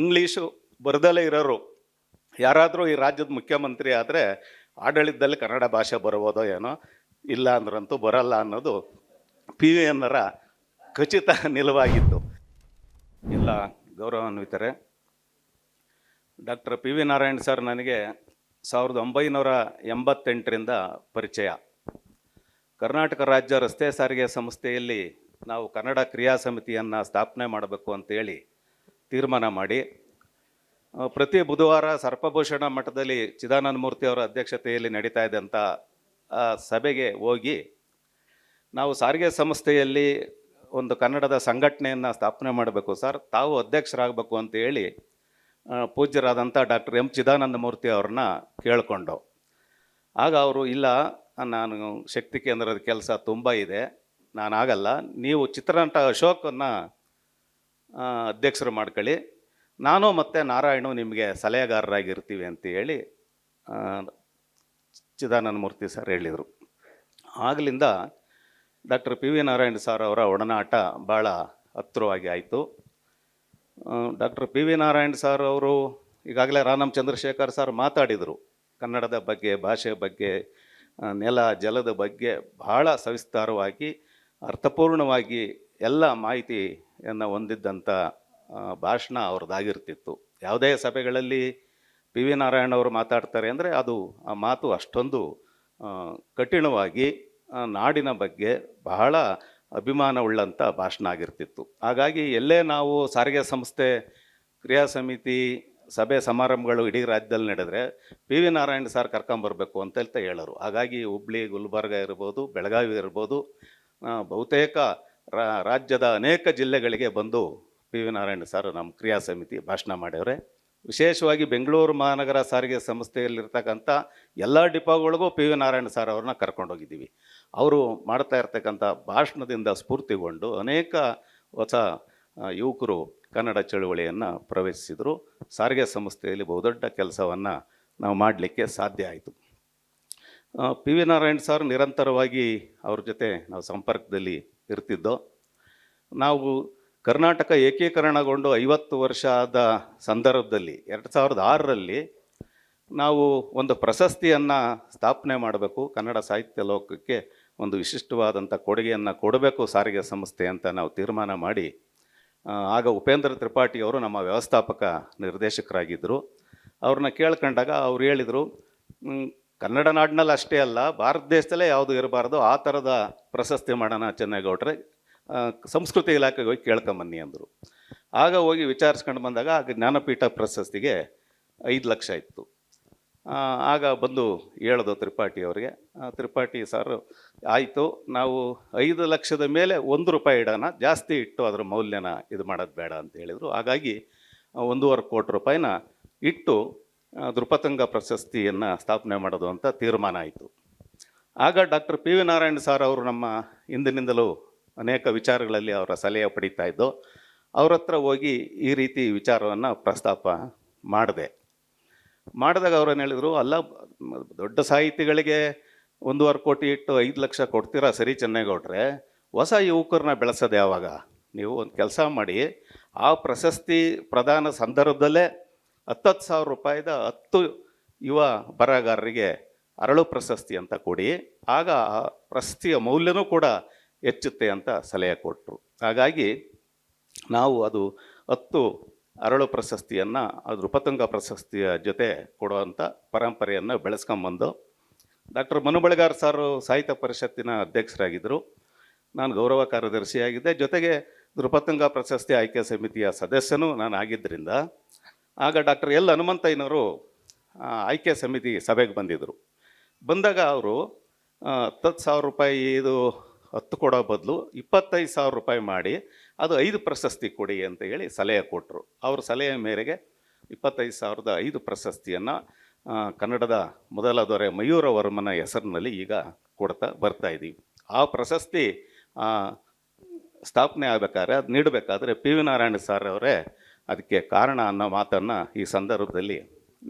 English ಬರದಲ್ಲೇ ಇರೋರು. ಯಾರಾದರೂ ಈ ರಾಜ್ಯದ ಮುಖ್ಯಮಂತ್ರಿ ಆದರೆ ಆಡಳಿತದಲ್ಲಿ ಕನ್ನಡ ಭಾಷೆ ಬರ್ಬೋದೋ ಏನೋ, ಇಲ್ಲ ಅಂದ್ರಂತೂ ಬರಲ್ಲ ಅನ್ನೋದು ಪಿ ವಿ ಎನ್ನರ ಖಚಿತ ನಿಲುವಾಗಿತ್ತು. ಇಲ್ಲ, ಗೌರವಾನ್ವಿತರೆ, doctor P V Narayan sir ನನಗೆ ಸಾವಿರದ ಒಂಬೈನೂರ ಎಂಬತ್ತೆಂಟರಿಂದ ಪರಿಚಯ. ಕರ್ನಾಟಕ ರಾಜ್ಯ ರಸ್ತೆ ಸಾರಿಗೆ ಸಂಸ್ಥೆಯಲ್ಲಿ ನಾವು ಕನ್ನಡ ಕ್ರಿಯಾ ಸಮಿತಿಯನ್ನು ಸ್ಥಾಪನೆ ಮಾಡಬೇಕು ಅಂತೇಳಿ ತೀರ್ಮಾನ ಮಾಡಿ ಪ್ರತಿ ಬುಧವಾರ ಸರ್ಪಭೂಷಣ ಮಠದಲ್ಲಿ ಚಿದಾನಂದ ಮೂರ್ತಿ ಅವರ ಅಧ್ಯಕ್ಷತೆಯಲ್ಲಿ ನಡೀತಾ ಇದ್ದಂಥ ಸಭೆಗೆ ಹೋಗಿ ನಾವು ಸಾರಿಗೆ ಸಂಸ್ಥೆಯಲ್ಲಿ ಒಂದು ಕನ್ನಡದ ಸಂಘಟನೆಯನ್ನು ಸ್ಥಾಪನೆ ಮಾಡಬೇಕು ಸರ್, ತಾವು ಅಧ್ಯಕ್ಷರಾಗಬೇಕು ಅಂತ ಹೇಳಿ ಪೂಜ್ಯರಾದಂಥ ಡಾಕ್ಟರ್ ಎಂ ಚಿದಾನಂದ ಮೂರ್ತಿ ಅವ್ರನ್ನ ಕೇಳಿಕೊಂಡು ಆಗ ಅವರು, ಇಲ್ಲ, ನಾನು ಶಕ್ತಿ ಕೇಂದ್ರದ ಕೆಲಸ ತುಂಬ ಇದೆ ನಾನಾಗಲ್ಲ ನೀವು ಚಿತ್ರನಟ ಅಶೋಕನ್ನು ಅಧ್ಯಕ್ಷರು ಮಾಡ್ಕೊಳ್ಳಿ. ನಾನು ಮತ್ತು ನಾರಾಯಣು ನಿಮಗೆ ಸಲಹೆಗಾರರಾಗಿರ್ತೀವಿ ಅಂತ ಹೇಳಿ ಚಿದಾನಂದ ಮೂರ್ತಿ ಸರ್ ಹೇಳಿದರು. ಆಗಲಿಂದ doctor P V Narayana sir ಅವರ ಒಡನಾಟ ಭಾಳ ಹತ್ತಿರವಾಗಿ ಆಯಿತು. Doctor P V Narayan sir ಅವರು ಈಗಾಗಲೇ ರಾನಮ್ ಚಂದ್ರಶೇಖರ್ ಸರ್ ಮಾತಾಡಿದರು. ಕನ್ನಡದ ಬಗ್ಗೆ, ಭಾಷೆ ಬಗ್ಗೆ ನೆಲ, ಜಲದ ಬಗ್ಗೆ ಬಹಳ ಸವಿಸ್ತಾರವಾಗಿ, ಅರ್ಥಪೂರ್ಣವಾಗಿ ಎಲ್ಲ ಮಾಹಿತಿಯನ್ನು ಹೊಂದಿದ್ದಂಥ ಭಾಷಣ ಅವ್ರದ್ದಾಗಿರ್ತಿತ್ತು. ಯಾವುದೇ ಸಭೆಗಳಲ್ಲಿ ಪಿ ವಿ ನಾರಾಯಣ ಅವರು ಮಾತಾಡ್ತಾರೆ ಅಂದರೆ ಅದು ಆ ಮಾತು ಅಷ್ಟೊಂದು ಕಠಿಣವಾಗಿ ನಾಡಿನ ಬಗ್ಗೆ ಬಹಳ ಅಭಿಮಾನವುಳ್ಳಂಥ ಭಾಷಣ ಆಗಿರ್ತಿತ್ತು. ಹಾಗಾಗಿ ಎಲ್ಲೇ ನಾವು ಸಾರಿಗೆ ಸಂಸ್ಥೆ, ಕ್ರಿಯಾ ಸಮಿತಿ, ಸಭೆ ಸಮಾರಂಭಗಳು ಇಡೀ ರಾಜ್ಯದಲ್ಲಿ ನಡೆದರೆ ಪಿ ವಿ ನಾರಾಯಣ ಸರ್ ಕರ್ಕೊಂಬರ್ಬೇಕು ಅಂತ ಹೇಳ್ತಾ ಹೇಳೋರು. ಹಾಗಾಗಿ ಹುಬ್ಳಿ, ಗುಲ್ಬರ್ಗ ಇರ್ಬೋದು, ಬೆಳಗಾವಿ ಇರ್ಬೋದು ಬಹುತೇಕ ರಾಜ್ಯದ ಅನೇಕ ಜಿಲ್ಲೆಗಳಿಗೆ ಬಂದು ಪಿ ವಿ ನಾರಾಯಣ ಸರ್ ನಮ್ಮ ಕ್ರಿಯಾ ಸಮಿತಿ ಭಾಷಣ ಮಾಡ್ಯವ್ರೆ. ವಿಶೇಷವಾಗಿ ಬೆಂಗಳೂರು ಮಹಾನಗರ ಸಾರಿಗೆ ಸಂಸ್ಥೆಯಲ್ಲಿರ್ತಕ್ಕಂಥ ಎಲ್ಲ ಡಿಪೋಗಳಿಗೂ ಪಿ ವಿ ನಾರಾಯಣ ಸರ್ ಅವ್ರನ್ನ ಕರ್ಕೊಂಡೋಗಿದ್ದೀವಿ. ಅವರು ಮಾಡ್ತಾ ಇರ್ತಕ್ಕಂಥ ಭಾಷಣದಿಂದ ಸ್ಫೂರ್ತಿಗೊಂಡು ಅನೇಕ ಹೊಸ ಯುವಕರು ಕನ್ನಡ ಚಳುವಳಿಯನ್ನು ಪ್ರವೇಶಿಸಿದರು. ಸಾರಿಗೆ ಸಂಸ್ಥೆಯಲ್ಲಿ ಬಹುದೊಡ್ಡ ಕೆಲಸವನ್ನು ನಾವು ಮಾಡಲಿಕ್ಕೆ ಸಾಧ್ಯ ಆಯಿತು. ಪಿ ವಿ ನಾರಾಯಣ್ ಸರ್ ನಿರಂತರವಾಗಿ ಅವ್ರ ಜೊತೆ ನಾವು ಸಂಪರ್ಕದಲ್ಲಿ ಇರ್ತಿದ್ದೋ. ನಾವು ಕರ್ನಾಟಕ ಏಕೀಕರಣಗೊಂಡು ಐವತ್ತು ವರ್ಷ ಆದ ಸಂದರ್ಭದಲ್ಲಿ ಎರಡು ಸಾವಿರದ ಆರರಲ್ಲಿ ನಾವು ಒಂದು ಪ್ರಶಸ್ತಿಯನ್ನು ಸ್ಥಾಪನೆ ಮಾಡಬೇಕು ಕನ್ನಡ ಸಾಹಿತ್ಯ ಲೋಕಕ್ಕೆ ಒಂದು ವಿಶಿಷ್ಟವಾದಂಥ ಕೊಡುಗೆಯನ್ನು ಕೊಡಬೇಕು ಸಾರಿಗೆ ಸಂಸ್ಥೆ ಅಂತ ನಾವು ತೀರ್ಮಾನ ಮಾಡಿ ಆಗ ಉಪೇಂದ್ರ ತ್ರಿಪಾಠಿಯವರು ನಮ್ಮ ವ್ಯವಸ್ಥಾಪಕ ನಿರ್ದೇಶಕರಾಗಿದ್ದರು. ಅವ್ರನ್ನ ಕೇಳ್ಕೊಂಡಾಗ ಅವ್ರು ಹೇಳಿದರು "ಮ್, ಕನ್ನಡ ನಾಡಿನಲ್ಲಿ ಅಷ್ಟೇ ಅಲ್ಲ, ಭಾರತ ದೇಶದಲ್ಲೇ ಯಾವುದು ಇರಬಾರ್ದು, ಆ ಥರದ ಪ್ರಶಸ್ತಿ ಮಾಡೋಣ ಚೆನ್ನಾಗೌಡ್ರೆ. ಸಂಸ್ಕೃತಿ ಇಲಾಖೆಗೆ ಹೋಗಿ ಕೇಳ್ಕೊಂಬನ್ನಿ ಅಂದರು. ಆಗ ಹೋಗಿ ವಿಚಾರಿಸ್ಕೊಂಡು ಬಂದಾಗ ಆಗ ಜ್ಞಾನಪೀಠ ಪ್ರಶಸ್ತಿಗೆ ಐದು ಲಕ್ಷ ಇತ್ತು. ಆಗ ಬಂದು ಹೇಳೋದು ತ್ರಿಪಾಠಿ ಅವರಿಗೆ ತ್ರಿಪಾಠಿ ಸರ್, ಆಯಿತು, ನಾವು ಐದು ಲಕ್ಷದ ಮೇಲೆ ಒಂದು ರೂಪಾಯಿ ಇಡೋಣ, ಜಾಸ್ತಿ ಇಟ್ಟು ಅದರ ಮೌಲ್ಯನ ಇದು ಮಾಡೋದು ಬೇಡ ಅಂತ ಹೇಳಿದರು. ಹಾಗಾಗಿ, ಒಂದೂವರೆ ಕೋಟಿ ರೂಪಾಯಿನ ಇಟ್ಟು ದೃಪತಂಗ ಪ್ರಶಸ್ತಿಯನ್ನು ಸ್ಥಾಪನೆ ಮಾಡೋದು ಅಂತ ತೀರ್ಮಾನ ಆಯಿತು. ಆಗ doctor P V Narayana sir ಅವರು ನಮ್ಮ ಹಿಂದಿನಿಂದಲೂ ಅನೇಕ ವಿಚಾರಗಳಲ್ಲಿ ಅವರ ಸಲಹೆ ಪಡೀತಾ ಇದ್ದು, ಅವ್ರ ಹತ್ರ ಹೋಗಿ ಈ ರೀತಿ ವಿಚಾರವನ್ನು ಪ್ರಸ್ತಾಪ ಮಾಡಿದೆ. ಮಾಡಿದಾಗ ಅವ್ರೇನು ಹೇಳಿದರು, ಅಲ್ಲ, ದೊಡ್ಡ ಸಾಹಿತಿಗಳಿಗೆ ಒಂದೂವರೆ ಕೋಟಿ ಇಟ್ಟು ಐದು ಲಕ್ಷ ಕೊಡ್ತೀರಾ ಸರಿ ಚೆನ್ನೇಗೌಡ್ರೆ, ಹೊಸ ಯುವಕರನ್ನ ಬೆಳೆಸೋದು ಯಾವಾಗ? ನೀವು ಒಂದು ಕೆಲಸ ಮಾಡಿ, ಆ ಪ್ರಶಸ್ತಿ ಪ್ರದಾನ ಸಂದರ್ಭದಲ್ಲೇ ಹತ್ತತ್ತು ಸಾವಿರ ರೂಪಾಯಿದ ಹತ್ತು ಯುವ ಬರಹಗಾರರಿಗೆ ಅರಳು ಪ್ರಶಸ್ತಿ ಅಂತ ಕೊಡಿ. ಆಗ ಆ ಪ್ರಶಸ್ತಿಯ ಮೌಲ್ಯನೂ ಕೂಡ ಹೆಚ್ಚುತ್ತೆ ಅಂತ ಸಲಹೆ ಕೊಟ್ಟರು ಹಾಗಾಗಿ ನಾವು ಅದು ಹತ್ತು ಅರಳು ಪ್ರಶಸ್ತಿಯನ್ನು, ಅದು ನೃಪತುಂಗ ಪ್ರಶಸ್ತಿಯ ಜೊತೆ ಕೊಡುವಂಥ ಪರಂಪರೆಯನ್ನು ಬೆಳೆಸ್ಕೊಂಬಂದು ಡಾಕ್ಟರ್ ಮನು ಬಳಿಗಾರ್ ಸಾರು ಸಾಹಿತ್ಯ ಪರಿಷತ್ತಿನ ಅಧ್ಯಕ್ಷರಾಗಿದ್ದರು ನಾನು ಗೌರವ ಕಾರ್ಯದರ್ಶಿಯಾಗಿದ್ದೆ. ಜೊತೆಗೆ ನೃಪತುಂಗ ಪ್ರಶಸ್ತಿ ಆಯ್ಕೆ ಸಮಿತಿಯ ಸದಸ್ಯನೂ ನಾನು ಆಗಿದ್ದರಿಂದ ಆಗ ಡಾಕ್ಟರ್ ಎಲ್ ಹನುಮಂತಯ್ಯನವರು ಆಯ್ಕೆ ಸಮಿತಿ ಸಭೆಗೆ ಬಂದಿದ್ದರು ಬಂದಾಗ ಅವರು ಹತ್ತತ್ತು ಸಾವಿರ ರೂಪಾಯಿ ಇದು ಹತ್ತು ಕೊಡೋ ಬದಲು ಇಪ್ಪತ್ತೈದು ಸಾವಿರ ರೂಪಾಯಿ ಮಾಡಿ ಅದು ಐದು ಪ್ರಶಸ್ತಿ ಕೊಡಿ ಅಂತ ಹೇಳಿ ಸಲಹೆ ಕೊಟ್ಟರು ಅವ್ರ ಸಲಹೆ ಮೇರೆಗೆ ಇಪ್ಪತ್ತೈದು ಸಾವಿರದ ಐದು ಪ್ರಶಸ್ತಿಯನ್ನು ಕನ್ನಡದ ಮೊದಲ ದೊರೆ ಮಯೂರ ವರ್ಮನ ಹೆಸರಿನಲ್ಲಿ ಈಗ ಕೊಡ್ತಾ ಬರ್ತಾ ಇದ್ದೀವಿ ಆ ಪ್ರಶಸ್ತಿ ಸ್ಥಾಪನೆ ಆಗಬೇಕಾದ್ರೆ ಅದು ನೀಡಬೇಕಾದ್ರೆ ಪಿ ವಿ ನಾರಾಯಣ ಸರ್ ಅವರೇ ಅದಕ್ಕೆ ಕಾರಣ ಅನ್ನೋ ಮಾತನ್ನು ಈ ಸಂದರ್ಭದಲ್ಲಿ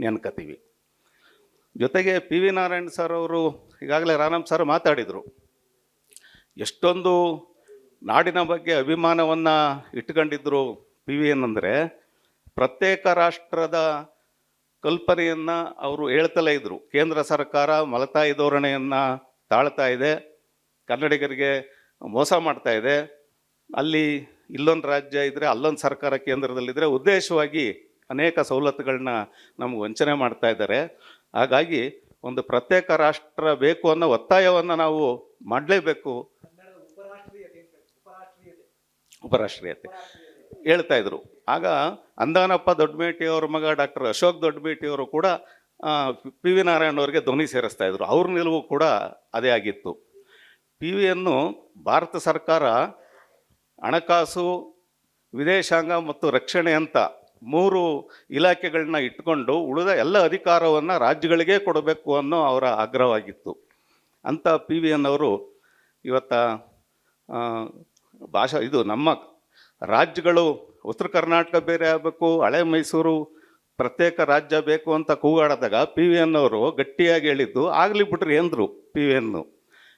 ನೆನ್ಕತೀವಿ. ಜೊತೆಗೆ ಪಿ ವಿ ನಾರಾಯಣ್ ಸರ್ ಅವರು ಈಗಾಗಲೇ ರಾನಮ್ ಸರ್ ಮಾತಾಡಿದರು. ಎಷ್ಟೊಂದು ನಾಡಿನ ಬಗ್ಗೆ ಅಭಿಮಾನವನ್ನು ಇಟ್ಕೊಂಡಿದ್ರು ಪಿ ವಿ ಏನಂದರೆ ಪ್ರತ್ಯೇಕ ರಾಷ್ಟ್ರದ ಕಲ್ಪನೆಯನ್ನು ಅವರು ಹೇಳ್ತಲೇ ಇದ್ದರು ಕೇಂದ್ರ ಸರ್ಕಾರ ಮಲತಾಯಿ ಧೋರಣೆಯನ್ನು ತಾಳ್ತಾ ಇದೆ. ಕನ್ನಡಿಗರಿಗೆ ಮೋಸ ಮಾಡ್ತಾ ಇದೆ. ಅಲ್ಲಿ ಇಲ್ಲೊಂದು ರಾಜ್ಯ ಇದ್ದರೆ ಅಲ್ಲೊಂದು ಸರ್ಕಾರ ಕೇಂದ್ರದಲ್ಲಿದ್ದರೆ ಉದ್ದೇಶವಾಗಿ ಅನೇಕ ಸವಲತ್ತುಗಳನ್ನ ನಮ್ಗೆ ವಂಚನೆ ಮಾಡ್ತಾ ಇದ್ದಾರೆ. ಹಾಗಾಗಿ ಒಂದು ಪ್ರತ್ಯೇಕ ರಾಷ್ಟ್ರ ಬೇಕು ಅನ್ನೋ ಒತ್ತಾಯವನ್ನು ನಾವು ಮಾಡಲೇಬೇಕು. ಉಪರಾಷ್ಟ್ರೀಯತೆ ಹೇಳ್ತಾ ಇದ್ರು. ಆಗ ಅಂದಾನಪ್ಪ ದೊಡ್ಡಮೇಟಿಯವ್ರ ಮಗ ಡಾಕ್ಟರ್ ಅಶೋಕ್ ದೊಡ್ಡಮೇಟಿಯವರು ಕೂಡ ಪಿ ವಿ ನಾರಾಯಣ ಅವರಿಗೆ ಧ್ವನಿ ಸೇರಿಸ್ತಾ ಇದ್ರು. ಅವ್ರ ನಿಲುವು ಕೂಡ ಅದೇ ಆಗಿತ್ತು. ಪಿ ವಿಯನ್ನು ಭಾರತ ಸರ್ಕಾರ ಹಣಕಾಸು, ವಿದೇಶಾಂಗ ಮತ್ತು ರಕ್ಷಣೆ ಅಂತ ಮೂರು ಇಲಾಖೆಗಳನ್ನ ಇಟ್ಕೊಂಡು ಉಳಿದ ಎಲ್ಲ ಅಧಿಕಾರವನ್ನು ರಾಜ್ಯಗಳಿಗೇ ಕೊಡಬೇಕು ಅನ್ನೋ ಅವರ ಆಗ್ರಹವಾಗಿತ್ತು. ಅಂಥ ಪಿ ವಿ ಎನ್ ಅವರು ಇವತ್ತ ಭಾಷಾ ಇದು ನಮ್ಮ ರಾಜ್ಯಗಳು ಉತ್ತರ ಕರ್ನಾಟಕ ಬೇರೆ ಆಗಬೇಕು, ಹಳೆ ಮೈಸೂರು ಪ್ರತ್ಯೇಕ ರಾಜ್ಯ ಬೇಕು ಅಂತ ಕೂಗಾಡಿದಾಗ ಪಿ ವಿ ಎನ್ ಅವರು ಗಟ್ಟಿಯಾಗಿ ಹೇಳಿದ್ದು ಆಗಲಿ ಬಿಟ್ರಿ ಎಂದರು ಪಿ ವಿ ಎನ್ನು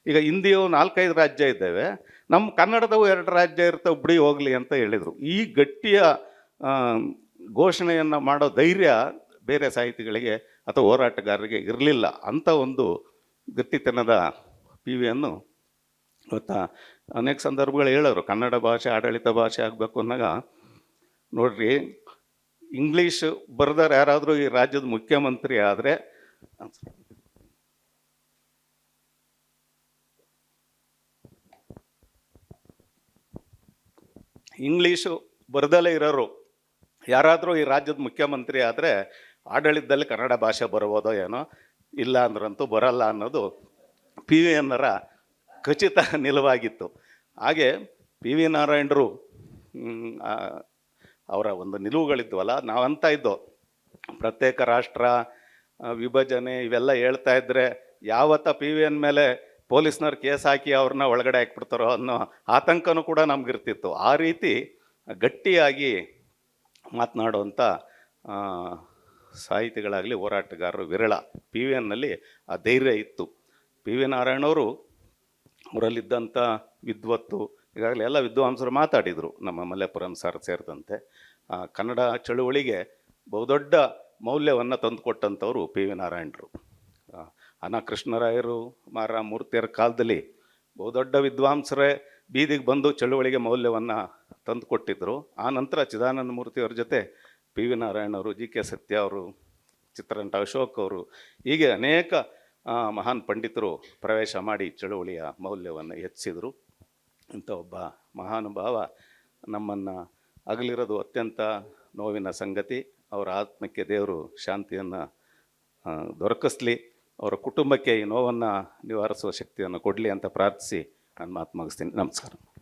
ಈಗ ಹಿಂದಿಯು ನಾಲ್ಕೈದು ರಾಜ್ಯ ಇದ್ದಾವೆ. ನಮ್ಮ ಕನ್ನಡದವು ಎರಡು ರಾಜ್ಯ ಇರ್ತವೆ, ಬಿಡಿ ಹೋಗಲಿ ಅಂತ ಹೇಳಿದರು. ಈ ಗಟ್ಟಿಯ ಘೋಷಣೆಯನ್ನು ಮಾಡೋ ಧೈರ್ಯ ಬೇರೆ ಸಾಹಿತಿಗಳಿಗೆ ಅಥವಾ ಹೋರಾಟಗಾರರಿಗೆ ಇರಲಿಲ್ಲ ಅಂಥ ಒಂದು ಗಟ್ಟಿತನದ ಪಿ ವಿಯನ್ನು ಇವತ್ತು ಅನೇಕ ಸಂದರ್ಭಗಳು ಹೇಳೋರು, ಕನ್ನಡ ಭಾಷೆ, ಆಡಳಿತ ಭಾಷೆ ಆಗಬೇಕು ಅಂದಾಗ, ನೋಡ್ರಿ, ಇಂಗ್ಲೀಷ್ ಬರೆದವ್ರು ಯಾರಾದರೂ ಈ ರಾಜ್ಯದ ಮುಖ್ಯಮಂತ್ರಿ ಆದರೆ ಇಂಗ್ಲೀಷು ಬರದಲ್ಲೇ ಇರೋರು. ಯಾರಾದರೂ ಈ ರಾಜ್ಯದ ಮುಖ್ಯಮಂತ್ರಿ ಆದರೆ ಆಡಳಿತದಲ್ಲಿ ಕನ್ನಡ ಭಾಷೆ ಬರ್ಬೋದೋ ಏನೋ ಇಲ್ಲ ಅಂದ್ರಂತೂ ಬರಲ್ಲ ಅನ್ನೋದು ಪಿ ವಿ ಎನ್ನರ ಖಚಿತ ನಿಲುವಾಗಿತ್ತು. ಹಾಗೆ ಪಿ ವಿ ನಾರಾಯಣರು ಅವರ ಒಂದು ನಿಲುವುಗಳಿದ್ವಲ್ಲ, ನಾವಂತ ಇದ್ದೋ ಪ್ರತ್ಯೇಕ ರಾಷ್ಟ್ರ ವಿಭಜನೆ ಇವೆಲ್ಲ ಹೇಳ್ತಾ ಇದ್ದರೆ ಯಾವತ್ತ ಪಿ ವಿ ಎನ್ ಮೇಲೆ ಪೊಲೀಸ್ನವ್ರು ಕೇಸ್ ಹಾಕಿ ಅವ್ರನ್ನ ಒಳಗಡೆ ಹಾಕ್ಬಿಡ್ತಾರೋ ಅನ್ನೋ ಆತಂಕನೂ ಕೂಡ ನಮಗಿರ್ತಿತ್ತು. ಆ ರೀತಿ ಗಟ್ಟಿಯಾಗಿ ಮಾತನಾಡುವಂಥ ಸಾಹಿತಿಗಳಾಗಲಿ ಹೋರಾಟಗಾರರು ವಿರಳ. ಪಿ ವಿ ಎನ್ನಲ್ಲಿ ಆ ಧೈರ್ಯ ಇತ್ತು. ಪಿ ವಿ ನಾರಾಯಣವರು ಅವರಲ್ಲಿದ್ದಂಥ ವಿದ್ವತ್ತು, ಈಗಾಗಲೇ ಎಲ್ಲ ವಿದ್ವಾಂಸರು ಮಾತಾಡಿದರು, ನಮ್ಮ ಮಲ್ಲೇಪುರಂ ಸರ್ ಸೇರಿದಂತೆ. ಕನ್ನಡ ಚಳುವಳಿಗೆ ಬಹುದೊಡ್ಡ ಮೌಲ್ಯವನ್ನು ತಂದುಕೊಟ್ಟಂಥವರು ಪಿ ವಿ ನಾರಾಯಣರು. ಅನಾ ಕೃಷ್ಣರಾಯರು ಮಾರ ಮೂರ್ತಿಯರ ಕಾಲದಲ್ಲಿ ಬಹುದೊಡ್ಡ ವಿದ್ವಾಂಸರೇ ಬೀದಿಗೆ ಬಂದು ಚಳುವಳಿಗೆ ಮೌಲ್ಯವನ್ನು ತಂದುಕೊಟ್ಟಿದ್ದರು ಆ ನಂತರ ಚಿದಾನಂದ ಮೂರ್ತಿಯವ್ರ ಜೊತೆ ಪಿ ವಿ ನಾರಾಯಣ ಅವರು ಜಿ ಕೆ ಸತ್ಯ ಅವರು, ಚಿತ್ರನಟ ಅಶೋಕ್ ಅವರು ಹೀಗೆ ಅನೇಕ ಮಹಾನ್ ಪಂಡಿತರು ಪ್ರವೇಶ ಮಾಡಿ ಚಳುವಳಿಯ ಮೌಲ್ಯವನ್ನು ಹೆಚ್ಚಿದರು ಇಂಥ ಒಬ್ಬ ಮಹಾನುಭಾವ ನಮ್ಮನ್ನು ಅಗಲಿರೋದು ಅತ್ಯಂತ ನೋವಿನ ಸಂಗತಿ. ಅವರ ಆತ್ಮಕ್ಕೆ ದೇವರು ಶಾಂತಿಯನ್ನು ದೊರಕಿಸ್ಲಿ. ಅವರ ಕುಟುಂಬಕ್ಕೆ ಈ ನೋವನ್ನು ನಿವಾರಿಸುವ ಶಕ್ತಿಯನ್ನು ಕೊಡಲಿ ಅಂತ ಪ್ರಾರ್ಥಿಸಿ ನನ್ನ ಮಾತು ಮುಗಿಸ್ತೀನಿ. ನಮಸ್ಕಾರ.